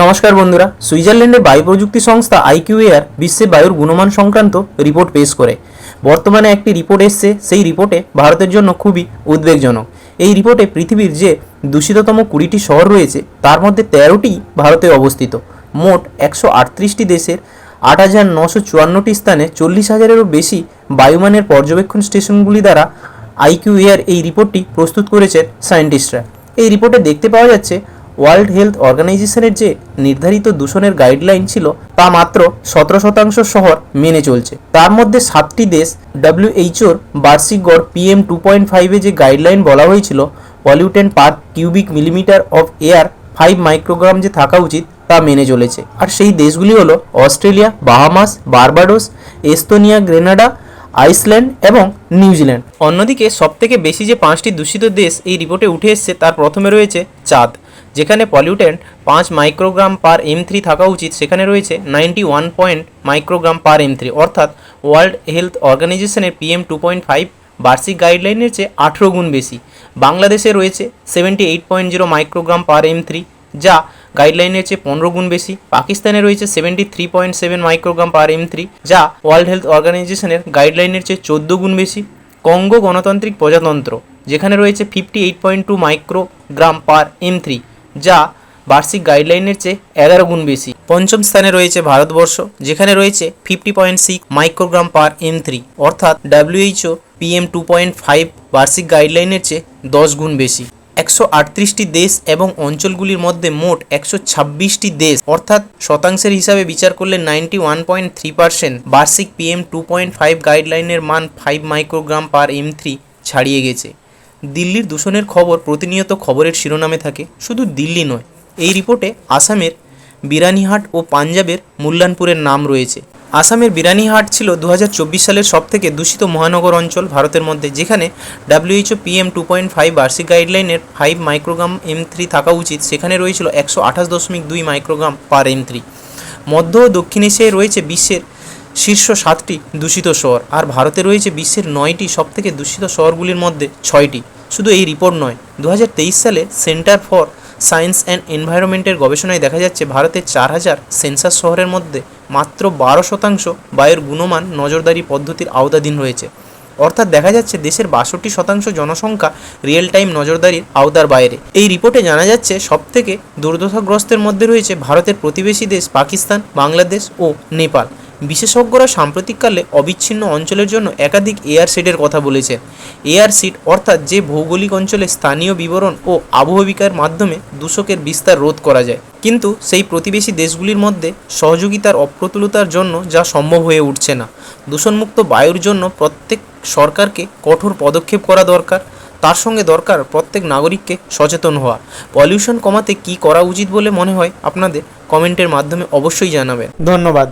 নমস্কার বন্ধুরা সুইজারল্যান্ডের বায়ু প্রযুক্তি সংস্থা আইকিউএআর বিশ্বে বায়ুর গুণমান সংক্রান্ত রিপোর্ট পেশ করে। বর্তমানে একটি রিপোর্ট এসছে, সেই রিপোর্টে ভারতের জন্য খুবই উদ্বেগজনক। এই রিপোর্টে পৃথিবীর যে দূষিততম কুড়িটি শহর রয়েছে, তার মধ্যে তেরোটি ভারতে অবস্থিত। মোট একশো আটত্রিশটি দেশের আট হাজার নশো চুয়ান্নটি স্থানে চল্লিশ হাজারেরও বেশি বায়ুমানের পর্যবেক্ষণ স্টেশনগুলি দ্বারা আইকিউএআর এই রিপোর্টটি প্রস্তুত করেছেন সায়েন্টিস্টরা। এই রিপোর্টে দেখতে পাওয়া যাচ্ছে ওয়ার্ল্ড হেলথ অর্গানাইজেশনের যে নির্ধারিত দূষণের গাইডলাইন ছিল, তা মাত্র সতেরো শতাংশ শহর মেনে চলছে। তার মধ্যে সাতটি দেশ ডাব্লিউএইচওর বার্ষিক গড় পিএম টু পয়েন্ট ফাইভে যে গাইডলাইন বলা হয়েছিল pollutant per cubic millimeter of air five microgram যে থাকা উচিত, তা মেনে চলেছে। আর সেই দেশগুলি হলো Australia, Bahamas, Barbados, Estonia, Grenada, Iceland এবং নিউজিল্যান্ড। অন্যদিকে সবথেকে বেশি যে পাঁচটি দূষিত দেশ এই রিপোর্টে উঠে এসছে, তার প্রথমে রয়েছে চাঁদ। যেখানে পলিউটেন্ট পাঁচ মাইক্রোগ্রাম পার এম থ্রি থাকা উচিত, সেখানে রয়েছে ninety one point microgram per m three অর্থাৎ ওয়ার্ল্ড হেলথ অর্গানাইজেশনের পিএম টু পয়েন্ট ফাইভ বার্ষিক গাইডলাইনের চেয়ে আঠেরো গুণ বেশি। বাংলাদেশে রয়েছে seventy eight point zero microgram per m three যা গাইডলাইনের চেয়ে পনেরো গুণ বেশি। পাকিস্তানে রয়েছে seventy three point seven microgram per m three যা ওয়ার্ল্ড হেলথ অর্গানাইজেশনের গাইডলাইনের চেয়ে চোদ্দ গুণ বেশি। কঙ্গো গণতান্ত্রিক প্রজাতন্ত্র, যেখানে রয়েছে fifty eight point two microgram per m three যা বার্ষিক গাইডলাইনের চেয়ে এগারো গুণ বেশি। পঞ্চম স্থানে রয়েছে ভারতবর্ষ, যেখানে রয়েছে fifty point six microgram per m three, অর্থাৎ WHO PM two point five বার্ষিক গাইডলাইনের চেয়ে দশ গুণ বেশি। একশো আটত্রিশটি দেশ এবং অঞ্চলগুলির মধ্যে মোট একশো ছাব্বিশটি দেশ, অর্থাৎ শতাংশের হিসাবে বিচার করলে ninety one point three percent বার্ষিক পিএম টু পয়েন্ট ফাইভ গাইডলাইনের মান five microgram per m three ছাড়িয়ে গেছে। দিল্লির দূষণের খবর প্রতিনিয়ত খবরের শিরোনামে থাকে, শুধু দিল্লি নয়, এই রিপোর্টে আসামের বিরানীহাট ও পাঞ্জাবের মুল্লানপুরের নাম রয়েছে। আসামের বিরানীহাট ছিল দু হাজার চব্বিশ সালের সবথেকে দূষিত মহানগর অঞ্চল ভারতের মধ্যে, যেখানে WHO PM two point five বার্ষিক গাইডলাইনের ফাইভ মাইক্রোগ্রাম এম থ্রি থাকা উচিত, সেখানে রয়েছিল একশো আঠাশ দশমিক দুই মাইক্রোগ্রাম পার এম থ্রি মধ্য ও দক্ষিণ এশিয়ায় রয়েছে বিশ্বের শীর্ষ সাতটি দূষিত শহর, আর ভারতে রয়েছে বিশ্বের নয়টি সবথেকে দূষিত শহরগুলির মধ্যে ছয়টি। শুধু এই রিপোর্ট নয় দু সালে সেন্টার ফর সায়েন্স অ্যান্ড এনভায়রনমেন্টের গবেষণায় দেখা যাচ্ছে ভারতের চার হাজার সেন্সাস শহরের মধ্যে মাত্র বারো শতাংশ বায়ুর গুণমান নজরদারি পদ্ধতির আওতাধীন রয়েছে অর্থাৎ দেখা যাচ্ছে দেশের বাষট্টি শতাংশ জনসংখ্যা রিয়েল টাইম নজরদারির আওতার বাইরে। এই রিপোর্টে জানা যাচ্ছে, সবথেকে দুর্দশাগ্রস্তের মধ্যে রয়েছে ভারতের প্রতিবেশী দেশ পাকিস্তান, বাংলাদেশ ও নেপাল। বিশেষজ্ঞরা সাম্প্রতিককালে অবিচ্ছিন্ন অঞ্চলের জন্য একাধিক এয়ার সিটের কথা বলেছেন এয়ার সিট অর্থাৎ যে ভৌগোলিক অঞ্চলে স্থানীয় বিবরণ ও আবহবিকার মাধ্যমে দূষকের বিস্তার রোধ করা যায়। কিন্তু সেই প্রতিবেশী দেশগুলির মধ্যে সহযোগিতার অপ্রতুলতার জন্য যা সম্ভব হয়ে উঠছে না। দূষণমুক্ত বায়ুর জন্য প্রত্যেক সরকারকে কঠোর পদক্ষেপ করা দরকার, তার সঙ্গে দরকার প্রত্যেক নাগরিককে সচেতন হওয়া। পলিউশন কমাতে কি করা উচিত বলে মনে হয় আপনাদের কমেন্টের মাধ্যমে অবশ্যই জানাবেন। ধন্যবাদ।